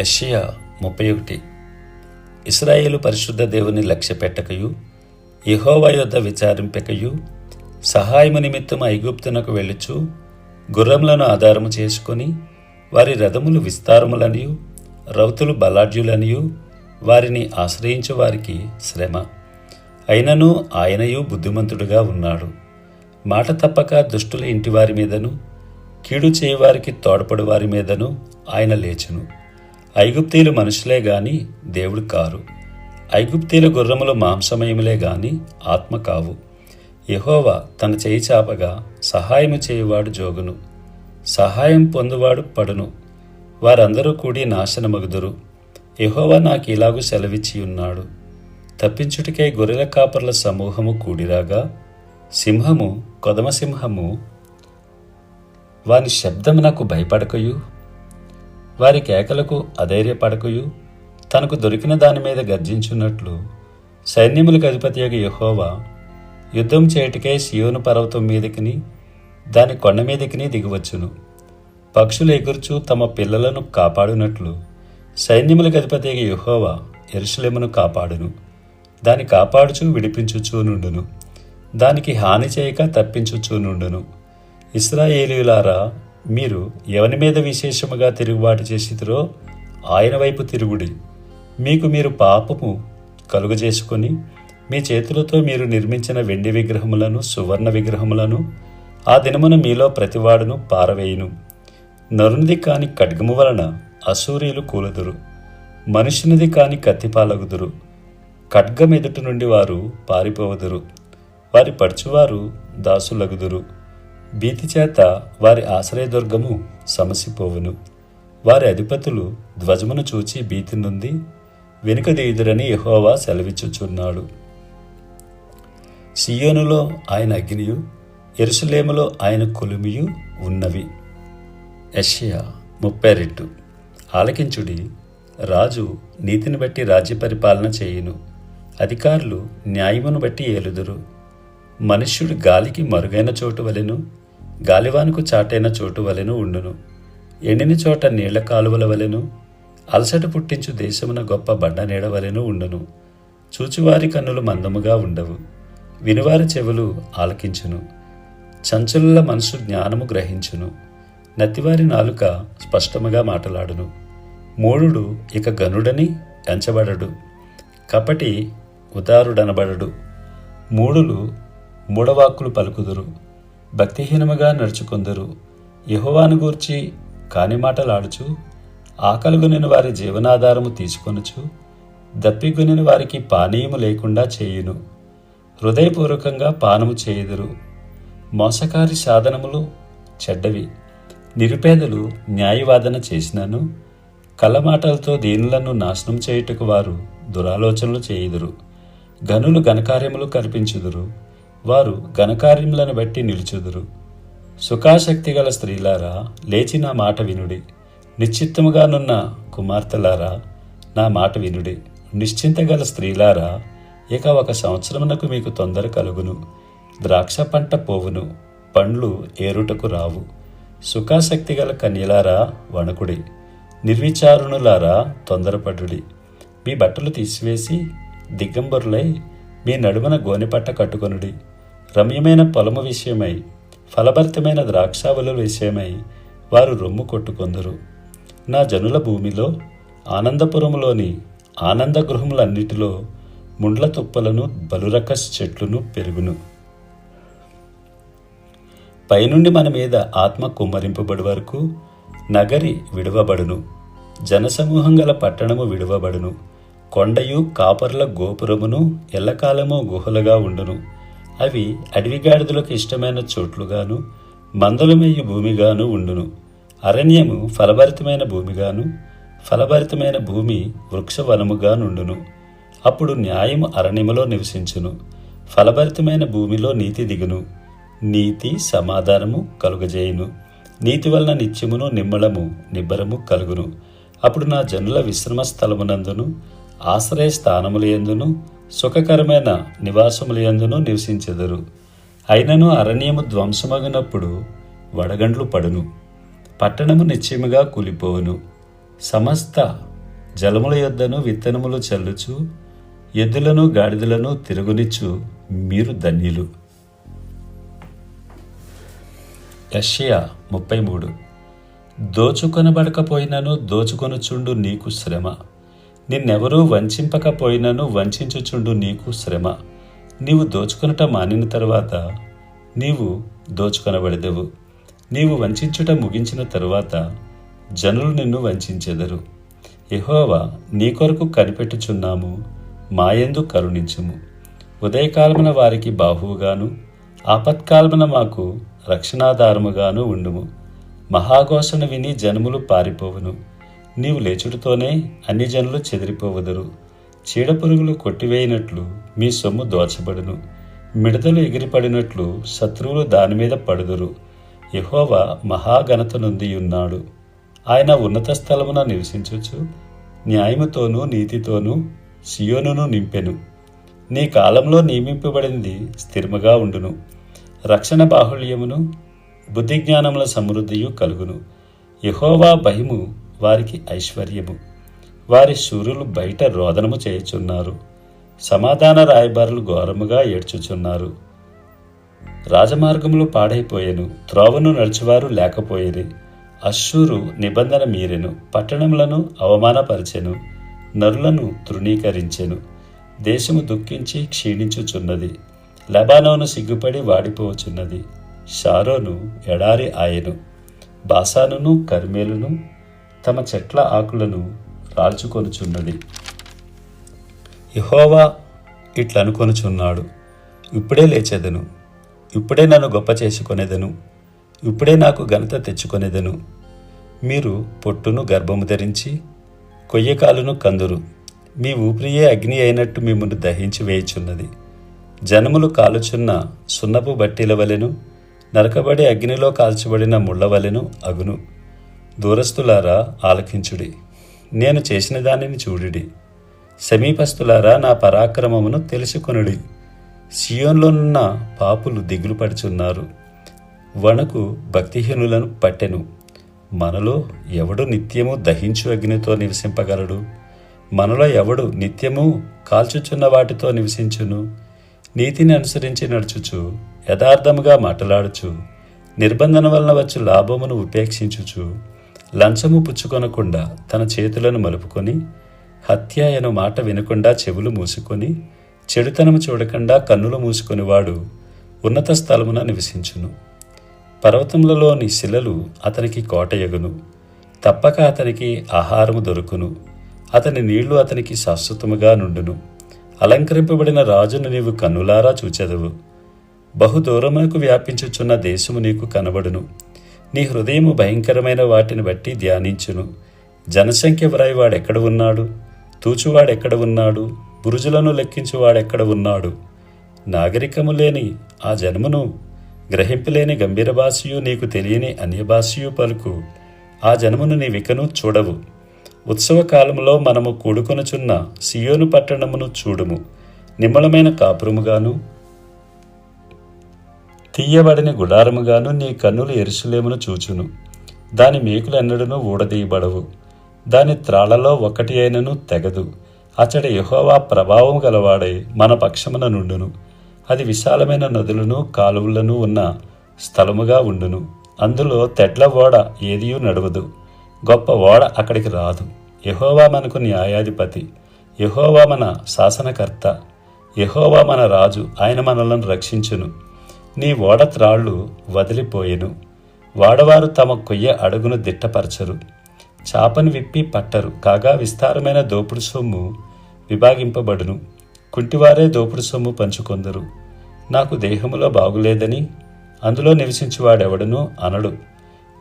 యషియా ముప్పై ఒకటి. ఇస్రాయేలు పరిశుద్ధ దేవుని లక్ష్యపెట్టకయు పెట్టకయు యుద్ధ యొద్ద విచారింపకయు సహాయము నిమిత్తం ఐగుప్తునకు వెళ్ళుచు గుర్రములను ఆధారము చేసుకొని వారి రథములు విస్తారములనియు రౌతులు బలాఢ్యులనియు వారిని ఆశ్రయించు వారికి శ్రమ. అయినను ఆయనయు బుద్ధిమంతుడుగా ఉన్నాడు. మాట తప్పక దుష్టుల ఇంటివారి మీదను కీడు చేయవారికి తోడ్పడు వారి మీదను ఆయన లేచును. ఐగుప్తీలు మనుషులే గాని దేవుడు కారు. ఐగుప్తీల గుర్రములు మాంసమయములే గాని ఆత్మ కావు. యహోవా తన చేయి చాపగా సహాయము చేయువాడు జోగును. సహాయం పొందువాడు పడును. వారందరూ కూడి నాశనమగుదురు. యహోవా నాకు ఇలాగూ సెలవిచ్చి ఉన్నాడు తప్పించుటికై గొర్రెల కాపర్ల సమూహము కూడిరాగా. సింహము కొదమ సింహము వాని శబ్దమునకు భయపడకయు. వారి కేకలకు అధైర్యపడకయు. తనకు దొరికిన దాని మీద గర్జించున్నట్లు సైన్యములకు అధిపతియగు యహోవా యుద్ధం చేయుటకే సియోను పర్వతం మీదకిని దాని కొండ మీదకిని దిగివచ్చును. పక్షులు ఎగురుచు తమ పిల్లలను కాపాడునట్లు సైన్యములకు అధిపతియగు యెహోవా ఎరుషలేమును కాపాడును. దాని కాపాడుచు విడిపించుచూ నుండును. దానికి హాని చేయక తప్పించుచూ నుండును. ఇస్రాయేలీలారా మీరు ఎవని మీద విశేషముగా తిరుగుబాటు చేసిరో ఆయన వైపు తిరుగుడి. మీకు మీరు పాపము కలుగజేసుకొని మీ చేతులతో మీరు నిర్మించిన వెండి విగ్రహములను సువర్ణ విగ్రహములను ఆ దినమున మీలో ప్రతివాడును పారవేయును. నరునిది కాని ఖడ్గము వలన అసూరీలు కూలదురు. మనుషునిది కాని కత్తిపాలగుదురు. ఖడ్గం ఎదుటి నుండి వారు పారిపోవదురు. వారి పడుచువారు దాసులగుదురు. భీతి చేత వారి ఆశ్రయదుర్గము సమసిపోవును. వారి అధిపతులు ధ్వజమును చూచి భీతి నుండి వెనుకదీయుదురని యహోవా సెలవిచ్చుచున్నాడు. సియోనులో ఆయన అగ్నియు ఎరుసలేములో ఆయన కొలుమియు ఉన్నవి. యషియా ముప్పై రెండు ఆలకించుడి రాజు నీతిని బట్టి రాజ్య పరిపాలన చేయును. అధికారులు న్యాయమును బట్టి ఏలుదురు. మనుష్యుడు గాలికి మరుగైన చోటు వలెను గాలివానుకు చాటైన చోటు వలెను ఉండును. ఎండిన చోట నీళ్ళ కాలువల వలెను అలసట పుట్టించు దేశమున గొప్ప బండ నీడ వలెను ఉండును. చూచువారి కన్నులు మందముగా ఉండవు. వినివారి చెవులు ఆలకించును. చంచలుల మనసు జ్ఞానము గ్రహించును. నత్తివారి నాలుక స్పష్టముగా మాటలాడును. మూఢుడు ఇక గనుడని ఎంచబడడు. కపటి ఉదారుడనబడడు. మూడులు మూడవాక్కులు పలుకుదురు. భక్తిహీనముగా నడుచుకుందరు. యహోవాను గూర్చి కాని మాటలాడుచు ఆకలిగొనిన వారి జీవనాధారము తీసుకొనుచు దప్పిగొనిన వారికి పానీయము లేకుండా చేయును. హృదయపూర్వకంగా పానము చేయుదురు. మోసకారి సాధనములు చెడ్డవి. నిరుపేదలు న్యాయవాదన చేసినను కలమాటలతో దీనులను నాశనం చేయుటకు వారు దురాలోచనలు చేయుదురు. గనులు ఘనకార్యములు కల్పించుదురు. వారు ఘనకార్యములను బట్టి నిలుచుదురు. సుఖాశక్తి గల స్త్రీలారా లేచి నా మాట వినుడి. నిశ్చిత్తముగానున్న కుమార్తెలారా నా మాట వినుడి. నిశ్చింత గల స్త్రీలారా ఇక ఒక సంవత్సరమునకు మీకు తొందర కలుగును. ద్రాక్ష పంట పోవును పండ్లు ఏరుటకు రావు. సుఖాశక్తి గల కన్యలారా వణుకుడి. నిర్విచారుణులారా తొందరపడుడి. మీ బట్టలు తీసివేసి దిగ్గంబరులై మీ నడుమన గోనెపట్ట కట్టుకొనుడి. రమ్యమైన పొలము విషయమై ఫలభరితమైన ద్రాక్షావళుల విషయమై వారు రొమ్ము కొట్టుకొందరు. నా జనుల భూమిలో ఆనందపురములోని ఆనంద గృహములన్నిటిలో ముండ్ల తుప్పలను బలురకస్ చెట్లును పెరుగును. పైనుండి మన మీద ఆత్మ కుమ్మరింపబడి వరకు నగరి విడువబడును. జనసమూహం గల పట్టణము విడువబడును. కొండయు కాపర్ల గోపురమును ఎల్లకాలము గుహలుగా ఉండును. అవి అడవిగాడిదలకు ఇష్టమైన చోట్లుగాను మందలమయ్యి భూమిగాను ఉండును. అరణ్యము ఫలభరితమైన భూమిగాను ఫలభరితమైన భూమి వృక్షవనముగా నుండును అప్పుడు న్యాయము అరణ్యములో నివసించును ఫలభరితమైన భూమిలో నీతి దిగును. నీతి సమాధానము కలుగజేయును. నీతి వలన నిత్యమును నిమ్మళము నిబ్బరము కలుగును. అప్పుడు నా జనుల విశ్రమ స్థలమునందును ఆశ్రయ స్థానములయందును సుఖకరమైన నివాసములయందును నివసించెదరు. అయినను అరణ్యము ధ్వంసమగినప్పుడు వడగండ్లు పడును. పట్టణము నిశ్చయముగా కూలిపోవును. సమస్త జలముల యొద్దను విత్తనములు చల్లుచు ఎద్దులను గాడిదలను తిరుగునిచ్చు మీరు ధన్యులు. యష్యా ముప్పై మూడు. దోచుకొనబడకపోయినను దోచుకొనుచుండు నీకు శ్రమ. నిన్నెవరూ వంచింపకపోయినను వంచించుచుండు నీకు శ్రమ. నీవు దోచుకొనుట మానిన తరువాత నీవు దోచుకొనబడదవు. నీవు వంచించుట ముగించిన తరువాత జనులు నిన్ను వంచెదరు ఎహోవా నీ కొరకు కనిపెట్టుచున్నాము మాయందు కరుణించుము. ఉదయకాలమున వారికి బాహువుగాను ఆపత్కాలమున మాకు రక్షణాధారముగాను ఉండుము. మహాఘోషను విని జనములు పారిపోవును. నీవు లేచుడుతోనే అన్ని జనులు చెదిరిపోవుదురు. చీడపురుగులు కొట్టివేయినట్లు మీ సొమ్ము దోచబడును. మిడతలు ఎగిరిపడినట్లు శత్రువులు దాని మీద పడుదురు. యహోవా మహాఘనత నుండి ఉన్నాడు. ఆయన ఉన్నత స్థలమున నివసించవచ్చు న్యాయముతోనూ నీతితోనూ సియోనును నింపెను. నీ కాలంలో నియమింపబడింది స్థిరముగా ఉండును. రక్షణ బాహుళ్యమును బుద్ధిజ్ఞానముల సమృద్ధియు కలుగును. యహోవా భయము వారికి ఐశ్వర్యము. వారి సూర్యులు బయట రోదనము చేయుచున్నారు. సమాధాన రాయబారులు ఘోరముగా ఏడ్చుచున్నారు. రాజమార్గములు పాడైపోయెను. త్రోవను నడిచివారు లేకపోయేది. అశ్షూరు నిబంధన మీరెను. పట్టణములను అవమానపరిచెను. నరులను తృణీకరించెను. దేశము దుఃఖించి క్షీణించుచున్నది. లెబానోను సిగ్గుపడి వాడిపోవచున్నది షారోను ఎడారి ఆయను. బాసానును కర్మేలును తమ చెట్ల ఆకులను రాల్చుకొనుచున్నది. యహోవా ఇట్లనుకొనుచున్నాడు. ఇప్పుడే లేచెదను. ఇప్పుడే నన్ను గొప్ప చేసుకొనేదను. ఇప్పుడే నాకు ఘనత తెచ్చుకొనేదను. మీరు పొట్టును గర్భము ధరించి కొయ్యకాలును కందురు. మీ ఊపిరియే అగ్ని అయినట్టు మిమ్మల్ని దహించి వేయుచున్నది. జనములు కాలుచున్న సున్నపు బట్టీల వలెను నరకబడి అగ్నిలో కాల్చబడిన ముళ్ళ వలెను అగును. దూరస్తులారా ఆలకించుడి. నేను చేసిన దానిని చూడుడి. సమీపస్తులారా నా పరాక్రమమును తెలుసుకొనుడి. సియోన్లోనున్న పాపులు దిగులు పడుచున్నారు. వణకు భక్తిహీనులను పట్టెను. మనలో ఎవడు నిత్యము దహించు అగ్నితో నివసింపగలడు? మనలో ఎవడు నిత్యము కాల్చుచున్న వాటితో నివసించును? నీతిని అనుసరించి నడుచుచు యథార్థముగా మాట్లాడుచు నిర్బంధన వలన వచ్చు లాభమును ఉపేక్షించుచు లంచము పుచ్చుకొనకుండా తన చేతులను మలుపుకొని హత్య అను మాట వినకుండా చెవులు మూసుకొని చెడుతనము చూడకుండా కన్నులు మూసుకొనివాడు ఉన్నత స్థలమున నివసించును. పర్వతములలోని శిలలు అతనికి కోటయగును. తప్పక అతనికి ఆహారము దొరుకును. అతని నీళ్ళు అతనికి శాశ్వతముగా నుండును. అలంకరింపబడిన రాజును నీవు కన్నులారా చూచెదవు. బహుదూరమునకు వ్యాపించుచున్న దేశము నీకు కనబడును. నీ హృదయము భయంకరమైన వాటిని బట్టి ధ్యానించును. జనసంఖ్య వ్రాయివాడెక్కడ ఉన్నాడు? తూచువాడెక్కడ ఉన్నాడు? బురుజులను లెక్కించువాడెక్కడ ఉన్నాడు? నాగరికము లేని ఆ జన్మను గ్రహింపలేని గంభీర భాషయు నీకు తెలియని అన్యభాషయు పలుకు. ఆ జన్మను నీవికను చూడవు. ఉత్సవ కాలంలో మనము కూడుకొనుచున్న సియోను పట్టణమును చూడుము. నిమ్మలమైన కాపురముగాను తీయబడిన గుడారముగాను నీ కన్నులు ఎరుసలేమును చూచును. దాని మేకులెన్నడను ఊడదీయబడవు. దాని త్రాళ్ళలో ఒకటి అయినను తెగదు. అతడి యహోవా ప్రభావం గలవాడై మన పక్షమున నుండును. అది విశాలమైన నదులను కాలువలను ఉన్న స్థలముగా ఉండును. అందులో తెడ్ల ఓడ ఏదియూ నడవదు. గొప్ప ఓడ అక్కడికి రాదు. యహోవా మనకు న్యాయాధిపతి. యహోవా మన శాసనకర్త. యహోవా మన రాజు. ఆయన మనలను రక్షించును. నీ ఓడ త్రాళ్ళు వదిలిపోయెను. వాడవారు తమ కొయ్య అడుగును దిట్టపరచరు. చాపను విప్పి పట్టరు. కాగా విస్తారమైన దోపుడు సొమ్ము విభాగింపబడును. కుంటివారే దోపుడు సొమ్ము పంచుకొందరు. నాకు దేహములో బాగులేదని అందులో నివసించువాడెవడను అనడు.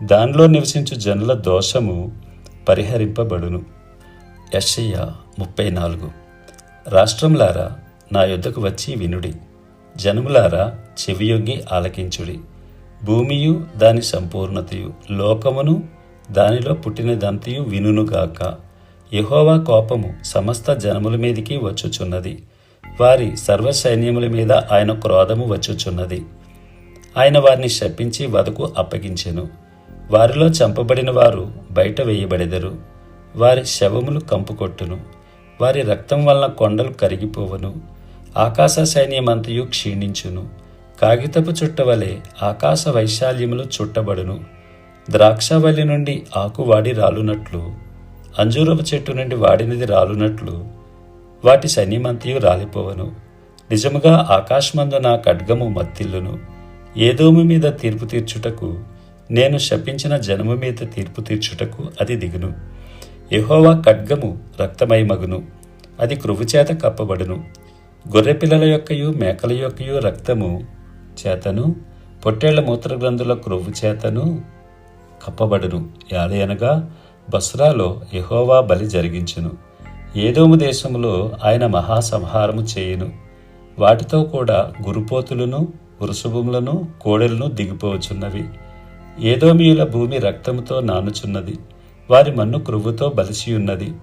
దానిలో నివసించు జనుల దోషము పరిహరింపబడును. యషయ్య ముప్పై నాలుగు. రాష్ట్రంలారా నా యొద్దకు వచ్చి వినుడి. జనములారా చెవియొగ్గి ఆలకించుడి. భూమియు దాని సంపూర్ణతయు లోకమును దానిలో పుట్టినదంతయు వినునుగాక యహోవా కోపము సమస్త జనముల మీదికి వచ్చుచున్నది. వారి సర్వ సైన్యముల మీద ఆయన క్రోధము వచ్చుచున్నది. ఆయన వారిని శపించి వదకు అప్పగించెను. వారిలో చంపబడిన వారు బయట వేయబడెదరు. వారి శవములు కంపుకొట్టును వారి రక్తం వలన కొండలు కరిగిపోవను. ఆకాశ సైన్యమంతయు క్షీణించును. కాగితపు చుట్టవలే ఆకాశ వైశాల్యములు చుట్టబడును. ద్రాక్షవల్లి నుండి ఆకు వాడి రాలునట్లు అంజూరపు చెట్టు నుండి వాడినది రాలునట్లు వాటి సైన్యమంతయు రాలిపోవను. నిజముగా ఆకాశమందు నా ఖడ్గము మత్తిల్లును. ఏదోము మీద తీర్పు తీర్చుటకు నేను శపించిన జనము మీద తీర్పు తీర్చుటకు అది దిగును. యహోవా ఖడ్గము రక్తమై మగును అది క్రువు కప్పబడును. గొర్రెపిల్లల యొక్కయు మేకల యొక్కయు రక్తము చేతను పొట్టేళ్ళ మూత్రగ్రంథుల క్రొవ్వు చేతను కప్పబడును. యాలయనగా బస్రాలో యహోవా బలి జరిగించును. ఏదోము దేశంలో ఆయన మహాసంహారము చేయును. వాటితో కూడా గురుపోతులను వృషభములను కోడెలను దిగిపోవచున్నవి ఏదోమియుల భూమి రక్తముతో నానుచున్నది. వారి మన్ను క్రొవ్వుతో బలిసియున్నది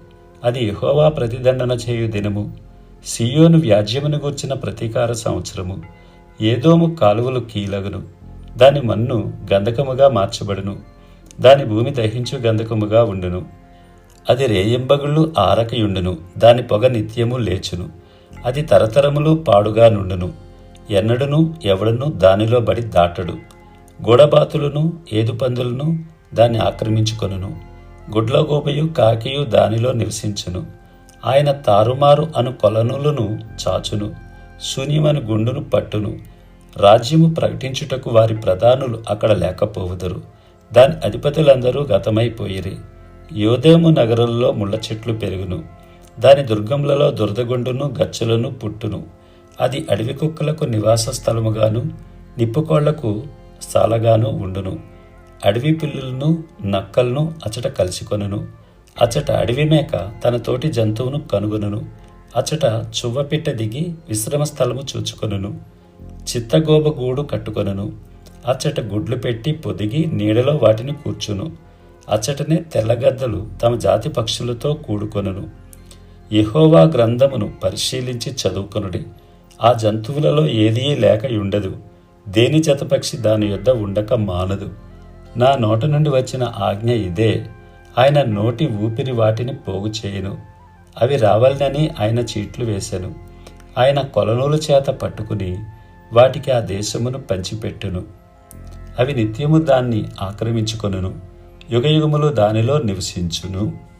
అది యహోవా ప్రతిదండన చేయు దినము. సియోను వ్యాజ్యమును గూర్చిన ప్రతీకార సంవత్సరము ఏదోము కాలువలు కీలగును దాని మన్ను గంధకముగా మార్చబడును దాని భూమి దహించు గంధకముగా ఉండును. అది రేయింబగుళ్ళు ఆరకయుండును దాని పొగ నిత్యము లేచును. అది తరతరములు పాడుగా నుండును. ఎన్నడును ఎవడును దానిలో బడి దాటడు. గూడబాతులను ఏదుపందులను దాన్ని ఆక్రమించుకొనును. గుడ్లగోపయు కాకియు దానిలో నివసించును. ఆయన తారుమారు అను కొలనులను చాచును శూన్యమను గుండును పట్టును. రాజ్యము ప్రకటించుటకు వారి ప్రధానులు అక్కడ లేకపోవుదరు. దాని అధిపతులందరూ గతమైపోయిరి. యోదేము నగరంలో ముళ్ళ చెట్లు పెరుగును. దాని దుర్గములలో దురదగుండును గచ్చులను పుట్టును. అది అడవి కుక్కలకు నివాస స్థలముగాను నిప్పుకోళ్ళకు స్థాలగాను ఉండును. అడవి పిల్లులను నక్కలను అచట కలిసికొనును. అచట అడవి మేక తన తోటి జంతువును కనుగొనును. అచట చువ్వపిట్ట దిగి విశ్రమ స్థలము చూచుకొనును. చిత్తగోబ గూడు కట్టుకొనును. అచ్చట గుడ్లు పెట్టి పొదిగి నీడలో వాటిని కూర్చును. అచ్చటనే తెల్లగద్దలు తమ జాతి పక్షులతో కూడుకొనును. యహోవా గ్రంథమును పరిశీలించి చదువుకొనుడి. ఆ జంతువులలో ఏదీ లేక ఉండదు దేని జతపక్షి దాని యొద్ద ఉండక మానదు. నా నోట నుండి వచ్చిన ఆజ్ఞ ఇదే. ఆయన నోటి ఊపిరి వాటిని పోగు చేయను. అవి రావాలని ఆయన చీట్లు వేశాను ఆయన కొలనూల చేత పట్టుకుని వాటికి ఆ దేశమును పంచిపెట్టును. అవి నిత్యము దాన్ని ఆక్రమించుకొనును. యుగయుగములు దానిలో నివసించును.